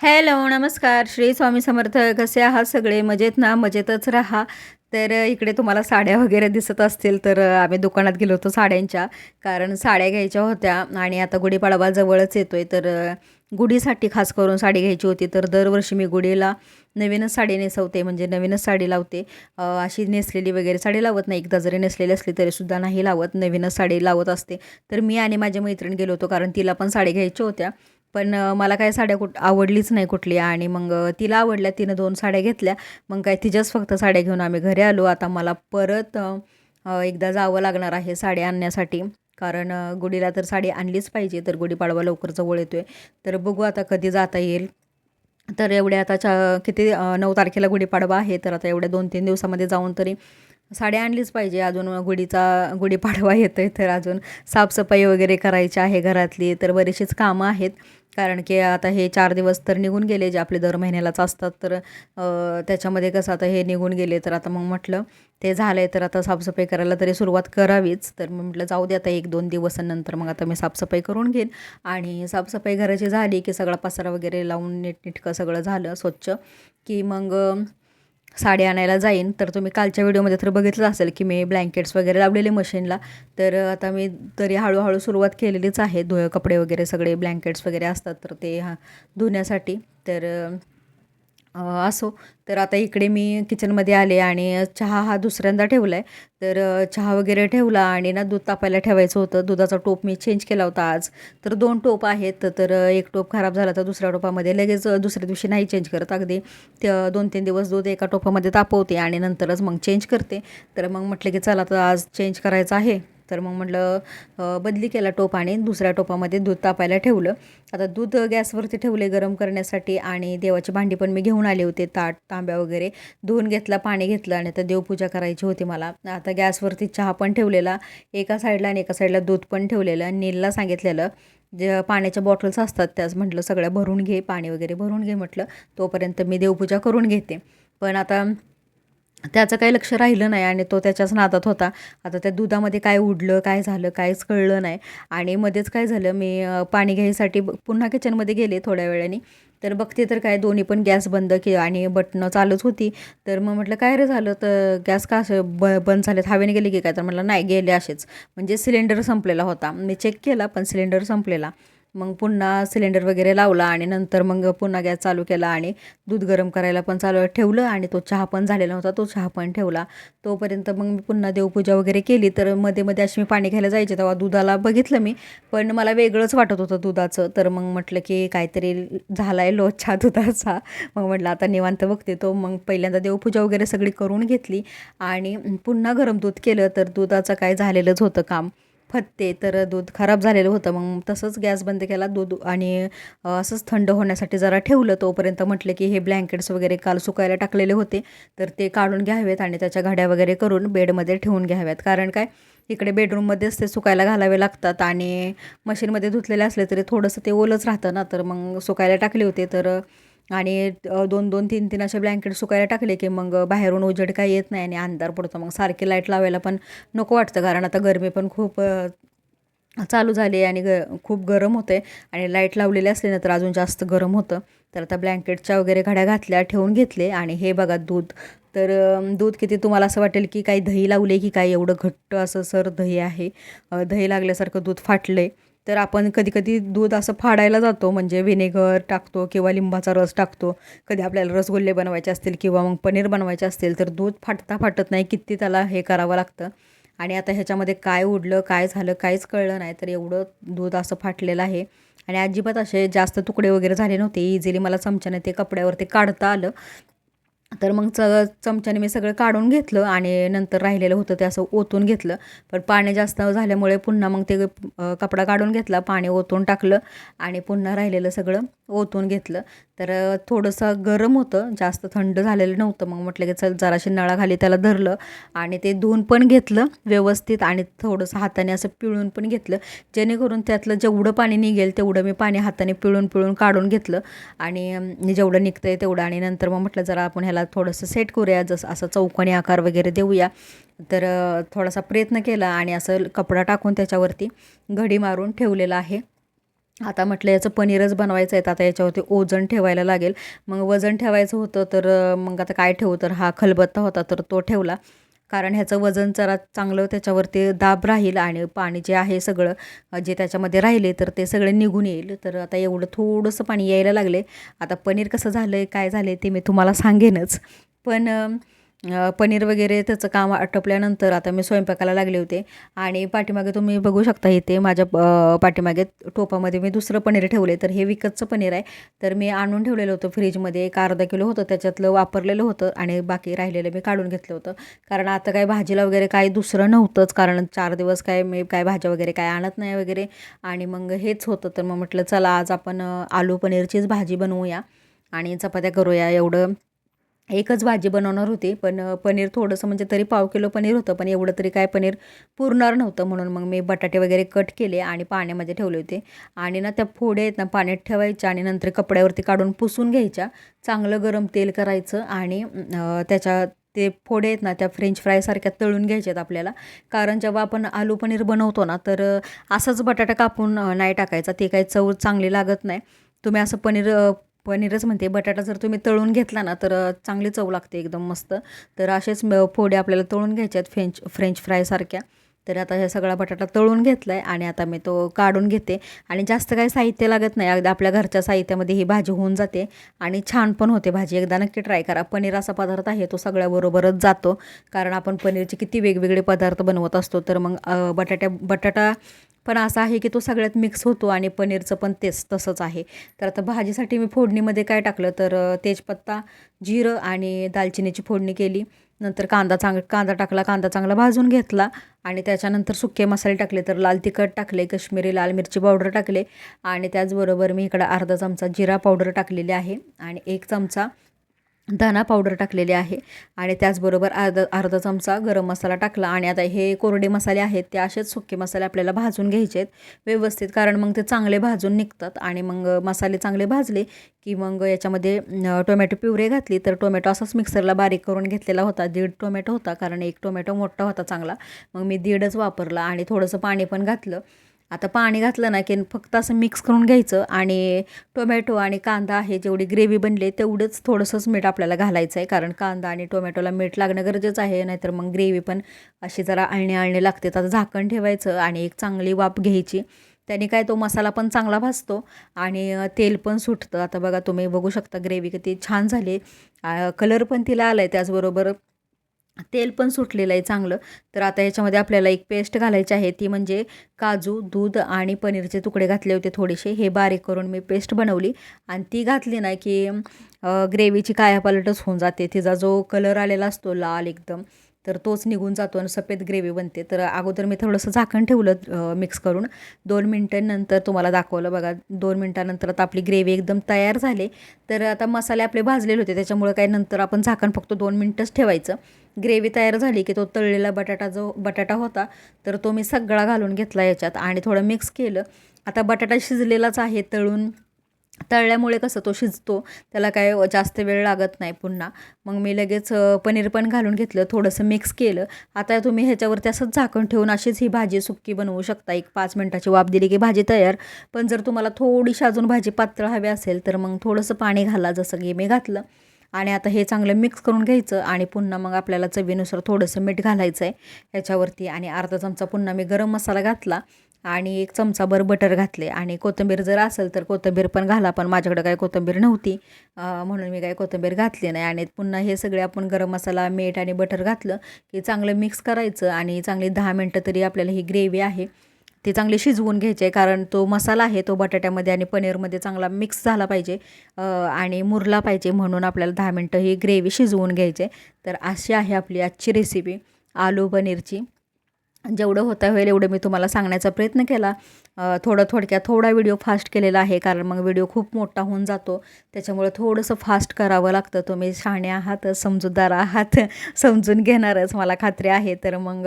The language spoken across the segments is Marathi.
हॅलो नमस्कार. श्री स्वामी समर्थ कसे आहात सगळे? मजेत ना? मजेतच राहा. तर इकडे तुम्हाला साड्या वगैरे दिसत असतील तर आम्ही दुकानात गेलो होतो साड्यांच्या. कारण साड्या घ्यायच्या होत्या आणि आता गुढीपाडवा जवळच येतो आहे तर गुढीसाठी खास करून साडी घ्यायची होती. तर दरवर्षी मी गुढीला नवीनच साडी नेसवते. म्हणजे नवीनच साडी लावते. अशी नेसलेली वगैरे साडी लावत नाही. एकदा जरी नेसलेली असली तरीसुद्धा नाही लावत. नवीनच साडी लावत असते. तर मी आणि माझी मैत्रीण गेलो होतो कारण तिला पण साडी घ्यायच्या होत्या. पण मला काय साड्या कुठ आवडलीच नाही कुठली आणि मग तिला आवडल्या तिनं दोन साड्या घेतल्या. मग काय तिच्याच फक्त साड्या घेऊन आम्ही घरी आलो. आता मला परत एकदा जावं लागणार आहे साड्या आणण्यासाठी. कारण गुढीला तर साडी आणलीच पाहिजे तर गुढीपाडवा लवकर जवळ येतो आहे तर बघू आता कधी जाता येईल. तर एवढ्या आता चा किती नऊ तारखेला गुढीपाडवा आहे तर आता एवढ्या दोन तीन दिवसामध्ये जाऊन तरी साड्या आणलीच पाहिजे. अजून गुढीचा गुढीपाडवा येतो आहे तर अजून साफसफाई वगैरे करायची आहे घरातली तर बरीचशीच कामं आहेत. कारण की आता हे चार दिवस तर निघून गेले जे आपले दर महिन्यालाच असतात तर त्याच्यामध्ये कसं आता हे निघून गेले तर आता मग म्हटलं ते झालं आहे तर आता साफसफाई करायला तरी सुरुवात करावीच. तर मग म्हटलं जाऊ दे आता एक दोन दिवसानंतर मग आता मी साफसफाई करून घेईन. आणि साफसफाई घराची झाली की सगळा पसारा वगैरे लावून नीटनीटकं सगळं झालं स्वच्छ की मग साडी आणायला जाईन. तर तुम्ही कालच्या व्हिडिओमध्ये तर बघितलं असेल की मी ब्लँकेट्स वगैरे लावलेले मशीनला तर आता मी तरी हळूहळू सुरुवात केलेलीच आहे. धुय कपडे वगैरे सगळे ब्लँकेट्स वगैरे असतात तर ते हा धुण्यासाठी. तर असो. तर आता इकडे मी किचनमध्ये आले आणि चहा हा दुसऱ्यांदा ठेवला आहे तर चहा वगैरे ठेवला आणि ना दूध तापायला ठेवायचं होतं. दुधाचा टोप मी चेंज केला होता आज. तर दोन टोप आहेत. तर एक टोप खराब झाला तर दुसऱ्या टोपामध्ये लगेच दुसऱ्या दिवशी नाही चेंज करत अगदी. त्या दोन तीन दिवस दूध एका टोपामध्ये तापवते आणि नंतरच मग चेंज करते. तर मग म्हटलं की चला तर आज चेंज करायचं आहे. तर मग म्हटलं बदली केला टोप आणि दुसऱ्या टोपामध्ये दूध तापायला ठेवलं. आता दूध गॅसवरती ठेवले गरम करण्यासाठी आणि देवाची भांडी पण मी घेऊन आले होते ताट तांब्या वगैरे. धुवून घेतला पाणी घेतलं आणि आता देवपूजा करायची होती मला. आता गॅसवरती चहा पण ठेवलेला एका साईडला आणि एका साईडला दूध पण ठेवलेलं नीलला सांगितलेलं जे पाण्याच्या बॉटल्स असतात त्याच म्हटलं सगळ्या भरून घे पाणी वगैरे भरून घे म्हटलं तोपर्यंत मी देवपूजा करून घेते. पण आता त्याचं काही लक्ष राहिलं नाही आणि तो त्याच्याच नादात होता. आता त्या दुधामध्ये काय उडलं काय झालं काहीच कळलं नाही. आणि मध्येच काय झालं मी पाणी घ्यायसाठी पुन्हा किचनमध्ये गेले थोड्या वेळाने. तर बघते तर काय दोन्ही पण गॅस बंद के आणि बटणं चालूच होती. तर मग म्हटलं काय रे झालं? तर गॅस का असं ब बंद झालेत हवेने गेले की काय? तर म्हटलं नाही गेले असेच. म्हणजे सिलेंडर संपलेला होता. मी चेक केला पण सिलेंडर संपलेला. मग पुन्हा सिलेंडर वगैरे लावला आणि नंतर मग पुन्हा गॅस चालू केला आणि दूध गरम करायला पण चालू ठेवलं आणि तो चहा पण झालेला होता तो चहा पण ठेवला. तोपर्यंत मग मी पुन्हा देवपूजा वगैरे केली. तर मध्ये मध्ये अशी मी पाणी घ्यायला जायचे तेव्हा दुधाला बघितलं मी पण मला वेगळंच वाटत होतं दुधाचं. तर मग म्हटलं की काहीतरी झाला आहे लोच्छा दुधाचा. मग म्हटलं आता निवांत बघते. तो मग पहिल्यांदा देवपूजा वगैरे सगळी करून घेतली आणि पुन्हा गरम दूध केलं. तर दुधाचं काय झालेलंच होतं काम. फत्ते तर दूध खराब झालेलं होतं. मग तसंच गॅस बंद केला दूध आणि असंच थंड होण्यासाठी जरा ठेवलं. तोपर्यंत म्हटलं की हे ब्लँकेट्स वगैरे काल सुकायला टाकलेले होते. तर ते काढून घ्यावेत आणि त्याच्या घड्या वगैरे करून बेडमध्ये ठेवून घ्याव्यात. कारण काय इकडे बेडरूममध्येच ते सुकायला घालावे लागतात आणि मशीनमध्ये धुतलेले असले तरी थोडंसं ते ओलच राहतं ना. तर मग सुकायला टाकले होते. तर आणि दोन दोन तीन तीन असे ब्लँकेट सुकायला टाकले की मग बाहेरून उजेड काही येत नाही आणि अंधार पडतो. मग सारखी लाइट लावायला पण नको वाटतं. कारण आता गरमी पण खूप चालू झाली आणि ग खूप गरम होते आणि लाइट लावलेली असली ना तर अजून जास्त गरम होतं. तर आता ब्लँकेटच्या वगैरे घड्या घातल्या ठेवून घेतले. आणि हे बघा दूध. तर दूध किती तुम्हाला असं वाटेल की काही दही लावले की काय एवढं घट्ट असं सर दही आहे. दही लागल्यासारखं दूध फाटलं तर आपण कधी कधी दूध असं फाडायला जातो म्हणजे व्हिनेगर टाकतो किंवा लिंबाचा रस टाकतो. कधी आपल्याला रसगुल्ले बनवायचे असतील किंवा मग पनीर बनवायचे असतील तर दूध फाटता फाटत नाही किती त्याला हे करावं लागतं. आणि आता ह्याच्यामध्ये काय उडलं काय झालं काहीच कळलं नाही तर एवढं दूध असं फाटलेलं आहे. आणि अजिबात असे जास्त तुकडे वगैरे झाले नव्हते. इझिली मला चमच्याने ते कपड्यावरती काढता आलं. तर मग च चमच्याने मी सगळं काढून घेतलं आणि नंतर राहिलेलं होतं ते असं ओतून घेतलं. पण पाणी जास्त झाल्यामुळे पुन्हा मग ते कपडा काढून घेतला पाणी ओतून टाकलं आणि पुन्हा राहिलेलं सगळं ओतून घेतलं. तर थोडंसं गरम होतं जास्त थंड झालेलं नव्हतं. मग म्हटलं की चल जराशी नळाखाली त्याला धरलं आणि ते धुवून पण घेतलं व्यवस्थित आणि थोडंसं हाताने असं पिळून पण घेतलं. जेणेकरून त्यातलं जेवढं पाणी निघेल तेवढं मी पाणी हाताने पिळून पिळून काढून घेतलं. आणि जेवढं निघतं आहे तेवढं आणि नंतर मग म्हटलं जरा आपण ह्याला थोडंसं सेट करूया. जसं असं चौकोनी आकार वगैरे देऊया. तर थोडासा प्रयत्न केला आणि असं कपडा टाकून त्याच्यावरती घडी मारून ठेवलेला आहे. आता म्हटलं याचं पनीरच बनवायचं आहे तर आता याच्यावरती ओजन ठेवायला लागेल. मग वजन ठेवायचं होतं तर मग आता काय ठेवू? तर हा खलबत्ता होता तर तो ठेवला. कारण ह्याचं वजन जरा चांगलं त्याच्यावरती दाब राहील आणि पाणी जे आहे सगळं जे त्याच्यामध्ये राहिले तर ते सगळं निघून येईल. तर आता एवढं थोडंसं पाणी यायला लागले. आता पनीर कसं झालं आहे काय झालं आहे ते मी तुम्हाला सांगेनच. पण पनीर वगैरे त्याचं काम आटपल्यानंतर आता मी स्वयंपाकाला लागले होते. आणि पाठीमागे तुम्ही बघू शकता इथे माझ्या पाठीमागे टोपामध्ये मी दुसरं पनीर ठेवले तर हे विकतचं पनीर आहे. तर मी आणून ठेवलेलं होतं फ्रीजमध्ये. एक अर्धा किलो होतं. त्याच्यातलं वापरलेलं होतं. आणि बाकी राहिलेलं मी काढून घेतलं होतं. कारण आता काय भाजीला वगैरे काही दुसरं नव्हतंच. कारण चार दिवस काय मी काय भाज्या वगैरे काय आणत नाही वगैरे. आणि मग हेच होतं. तर मग म्हटलं चला आज आपण आलू पनीरचीच भाजी बनवूया. आणि चपात्या करूया. एवढं एकच भाजी बनवणार होती पण पनीर थोडंसं म्हणजे तरी पाव किलो पनीर होतं पण एवढं तरी काय पनीर पुरणार नव्हतं म्हणून मग मी बटाटे वगैरे कट केले आणि पाण्यामध्ये ठेवले होते. आणि ना त्या फोड्या आहेत ना पाण्यात ठेवायच्या आणि नंतर कपड्यावरती काढून पुसून घ्यायच्या. चांगलं गरम तेल करायचं आणि त्याच्या ते फोडे आहेत ना त्या फ्रेंच फ्रायसारख्या तळून घ्यायच्यात आपल्याला. कारण जेव्हा आपण आलू पनीर बनवतो ना तर असंच बटाटा कापून नाही टाकायचा. ते काही चव चांगली लागत नाही. तुम्ही असं पनीर पनीरच म्हणते. बटाटा जर तुम्ही तळून घेतला ना तर चांगली चव लागते एकदम मस्त. तर असेच फोडे आपल्याला तळून घ्यायचे आहेत फ्रेंच फ्रेंच फ्रायसारख्या तर आता हे सगळा बटाटा तळून घेतला आहे आणि आता मी तो काढून घेते. आणि जास्त काही साहित्य लागत नाही. अगदी आपल्या घरच्या साहित्यामध्ये ही भाजी होऊन जाते. आणि छान पण होते भाजी. एकदा नक्की ट्राय करा. पनीर असा पदार्थ आहे तो सगळ्याबरोबरच जातो. कारण आपण पनीरचे किती वेगवेगळे पदार्थ बनवत असतो. तर मग बटाट्या बटाटा पण असा आहे की तो सगळ्यात मिक्स होतो आणि पनीरचं पण तेच तसंच आहे. तर आता भाजीसाठी मी फोडणीमध्ये काय टाकलं तर तेजपत्ता जिरं आणि दालचिनीची फोडणी केली. नंतर कांदा चांग कांदा टाकला कांदा चांगला भाजून घेतला आणि त्याच्यानंतर सुके मसाले टाकले तर लाल तिखट टाकले कश्मीरी लाल मिरची पावडर टाकले आणि त्याचबरोबर मी इकडं अर्धा चमचा जिरा पावडर टाकलेली आहे आणि एक चमचा धना पावडर टाकलेली आहे. आणि त्याचबरोबर अर्धा अर्धा चमचा गरम मसाला टाकला. आणि आता हे कोरडे मसाले आहेत ते असेच सुके मसाले आपल्याला भाजून घ्यायचे आहेत. व्यवस्थित कारण मग ते चांगले भाजून निघतात. आणि मग मसाले चांगले भाजले की मग याच्यामध्ये टोमॅटो प्युरे घातली तर टोमॅटो असाच मिक्सरला बारीक करून घेतलेला होता. दीड टोमॅटो होता कारण एक टोमॅटो मोठा होता चांगला. मग मी दीडच वापरला आणि थोडंसं पाणी पण घातलं. आता पाणी घातलं ना की फक्त असं मिक्स करून घ्यायचं आणि टोमॅटो आणि कांदा आहे जेवढी ग्रेव्ही बनले तेवढंच थोडंसंच मीठ आपल्याला घालायचं आहे कारण कांदा आणि टोमॅटोला मीठ लागणं गरजेचं आहे नाहीतर मग ग्रेव्ही पण अशी जरा अळणे अळणे लागते. तर झाकण ठेवायचं आणि एक चांगली वाफ घ्यायची. त्याने काय तो मसाला पण चांगला भाजतो आणि तेल पण सुटतं. आता बघा तुम्ही बघू शकता ग्रेव्ही किती छान झाली. कलर पण तिला आला आहे त्याचबरोबर तेल पण सुटलेलं आहे चांगलं. तर आता याच्यामध्ये आपल्याला एक पेस्ट घालायची आहे. ती म्हणजे काजू दूध आणि पनीरचे तुकडे घातले होते थोडेसे. हे बारीक करून मी पेस्ट बनवली. आणि ती घातली ना की ग्रेव्हीची कायापालटच होऊन जाते. तिचा जो कलर आलेला असतो लाल एकदम. तर तोच निघून जातो आणि सफेद ग्रेव्ही बनते. तर अगोदर मी थोडंसं झाकण ठेवलं मिक्स करून. दोन मिनटांनंतर तुम्हाला दाखवलं बघा दोन मिनटानंतर आता आपली ग्रेव्ही एकदम तयार झाली. तर आता मसाले आपले भाजलेले होते त्याच्यामुळे काय नंतर आपण झाकण फक्त दोन मिनटंच ठेवायचं. ग्रेव्ही तयार झाली की तो तळलेला बटाटा जो बटाटा होता तर तो मी सगळा घालून घेतला याच्यात आणि थोडं मिक्स केलं. आता बटाटा शिजलेलाच आहे तळून तळल्यामुळे कसं तो शिजतो त्याला काय जास्त वेळ लागत नाही पुन्हा. मग मी लगेच पनीर पण घालून घेतलं थोडंसं मिक्स केलं. आता तुम्ही ह्याच्यावरती असंच झाकण ठेवून अशीच ही भाजी सुक्की बनवू शकता. एक पाच मिनटाची वाफ दिली की भाजी तयार. पण जर तुम्हाला थोडीशी अजून भाजी पातळ हवी असेल तर मग थोडंसं पाणी घाला जसं की मी घातलं. आणि आता हे चांगलं मिक्स करून घ्यायचं आणि पुन्हा मग आपल्याला चवीनुसार थोडंसं मीठ घालायचं आहे ह्याच्यावरती. आणि अर्धा चमचा पुन्हा मी गरम मसाला घातला. आणि एक चमचाभर बटर घातले. आणि कोथिंबीर जर असेल तर कोथिंबीर पण घाला पण माझ्याकडे काही कोथिंबीर नव्हती. म्हणून मी काही कोथिंबीर घातली नाही. आणि पुन्हा हे सगळे आपण गरम मसाला मीठ आणि बटर घातलं की चांगलं मिक्स करायचं आणि चांगली दहा मिनटं तरी आपल्याला ही ग्रेव्ही आहे. ती चांगली शिजवून घ्यायची आहे कारण तो मसाला आहे तो बटाट्यामध्ये आणि पनीरमध्ये चांगला मिक्स झाला पाहिजे. आणि मुरला पाहिजे म्हणून आपल्याला दहा मिनटं ही ग्रेव्ही शिजवून घ्यायची. आहे. तर अशी आहे आपली आजची रेसिपी आलू पनीरची. जेवढं होता होईल एवढं मी तुम्हाला सांगण्याचा प्रयत्न केला. थोडं थोडक्यात थोडा व्हिडिओ फास्ट केलेला आहे कारण मग व्हिडिओ खूप मोठा होऊन जातो. त्याच्यामुळे थोडंसं फास्ट करावं लागतं. तुम्ही शहाणे आहात समजूतदार आहात समजून घेणारच मला खात्री आहे. तर मग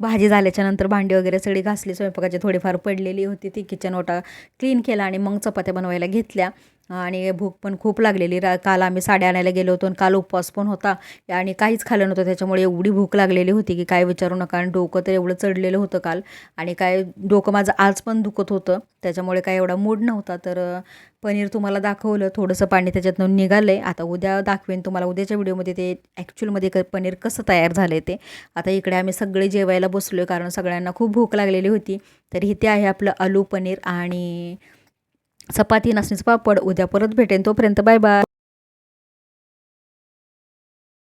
भाजी झाल्याच्यानंतर भांडी वगैरे सगळी घासली स्वयंपाकाची थोडीफार पडलेली होती ती किचन ओटा क्लीन केला आणि मग चपात्या बनवायला घेतल्या. आणि भूक पण खूप लागलेली. रा काल आम्ही साड्या आणायला गेलो होतो आणि काल उपवास पण होता. आणि काहीच खाल्लं नव्हतं. त्याच्यामुळे एवढी भूक लागलेली होती की काय विचारू नका. आणि डोकं तर एवढं चढलेलं होतं काल. आणि काय डोकं माझं आज पण दुखत होतं. त्याच्यामुळे काय एवढा मूड नव्हता. तर पनीर तुम्हाला दाखवलं. थोडंसं पाणी त्याच्यातनं निघालं आहे आता उद्या दाखवेन तुम्हाला. उद्याच्या व्हिडिओमध्ये ते ॲक्च्युअलमध्ये क पनीर कसं तयार झालं आहे ते. आता इकडे आम्ही सगळे जेवायला जेवायला बसलो आहे कारण सगळ्यांना खूप भूक लागलेली होती. तर इथे आहे आपलं आलू पनीर आणि चपाती नाचणीचं पापड. उद्या परत भेटेन. तोपर्यंत बाय बाय.